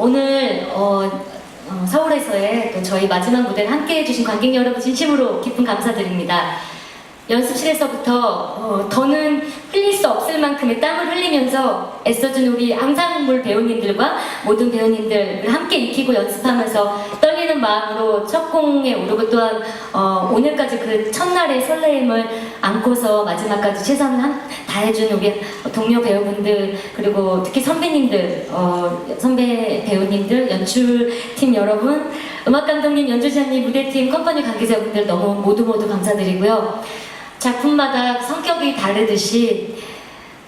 오늘 어, 어, 서울에서의 또 저희 마지막 무대를 함께 해주신 관객 여러분 진심으로 기쁜 감사드립니다. 연습실에서부터 어, 더는 흘릴 수 없을 만큼의 땀을 흘리면서 애써준 우리 앙상블 배우님들과 모든 배우님들을 함께 익히고 연습하면서 떨 리는 마음으로 첫 공에 오르고 또한 어, 오늘까지 그 첫날의 설레임을 안고서 마지막까지 최선을 한- 다해준 우리 동료 배우분들 그리고 특히 선배님들 어, 선배 배우님들 연출팀 여러분 음악 감독님 연주자님 무대팀 컴퍼니 관계자분들 너무 모두 모두 감사드리고요. 작품마다 성격이 다르듯이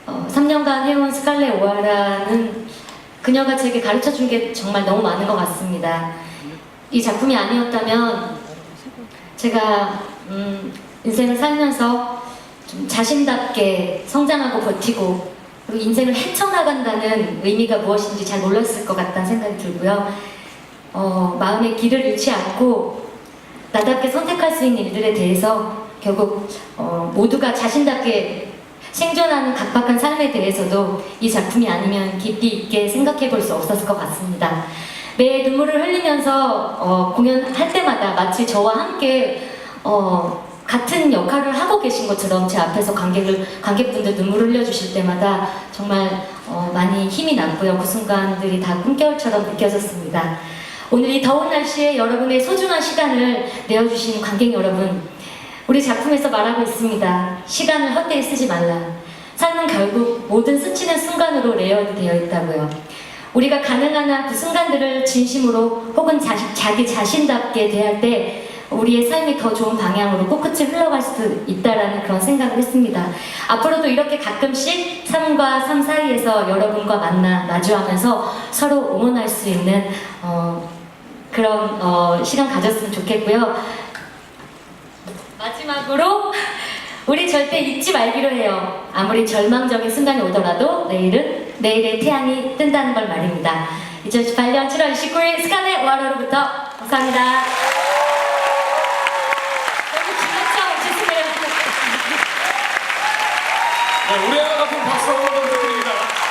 어, 3년간 해온 스칼렛 오하라는 그녀가 제게 가르쳐 준 게 정말 너무 많은 것 같습니다. 이 작품이 아니었다면 제가 음, 인생을 살면서 좀 자신답게 성장하고 버티고 그리고 인생을 헤쳐나간다는 의미가 무엇인지 잘 몰랐을 것 같다는 생각이 들고요. 어, 마음의 길을 잃지 않고 나답게 선택할 수 있는 일들에 대해서 결국 어, 모두가 자신답게 생존하는 각박한 삶에 대해서도 이 작품이 아니면 깊이 있게 생각해 볼 수 없었을 것 같습니다. 매 눈물을 흘리면서 어, 공연할 때마다 마치 저와 함께 어, 같은 역할을 하고 계신 것처럼 제 앞에서 관객을 관객분들 눈물을 흘려주실 때마다 정말 어, 많이 힘이 났고요. 그 순간들이 다 꿈결처럼 느껴졌습니다. 오늘 이 더운 날씨에 여러분의 소중한 시간을 내어주신 관객 여러분, 우리 작품에서 말하고 있습니다. 시간을 헛되이 쓰지 말라. 삶은 결국 모든 스치는 순간으로 레이어드 되어 있다고요. 우리가 가능한 한 그 순간들을 진심으로 혹은 자시, 자기 자신답게 대할 때 우리의 삶이 더 좋은 방향으로 꿋꿋이 흘러갈 수 있다라는 그런 생각을 했습니다. 앞으로도 이렇게 가끔씩 삶과 삶 사이에서 여러분과 만나 마주하면서 서로 응원할 수 있는 어, 그런 어, 시간 가졌으면 좋겠고요. 마지막으로 우리 절대 잊지 말기로 해요. 아무리 절망적인 순간이 오더라도 내일은 내일의 태양이 뜬다는 걸 말입니다. 2018년 7월 29일 스카넷 와로로부터 감사합니다. 길었죠? 죄송해요. 네, 같은 박수 한번 더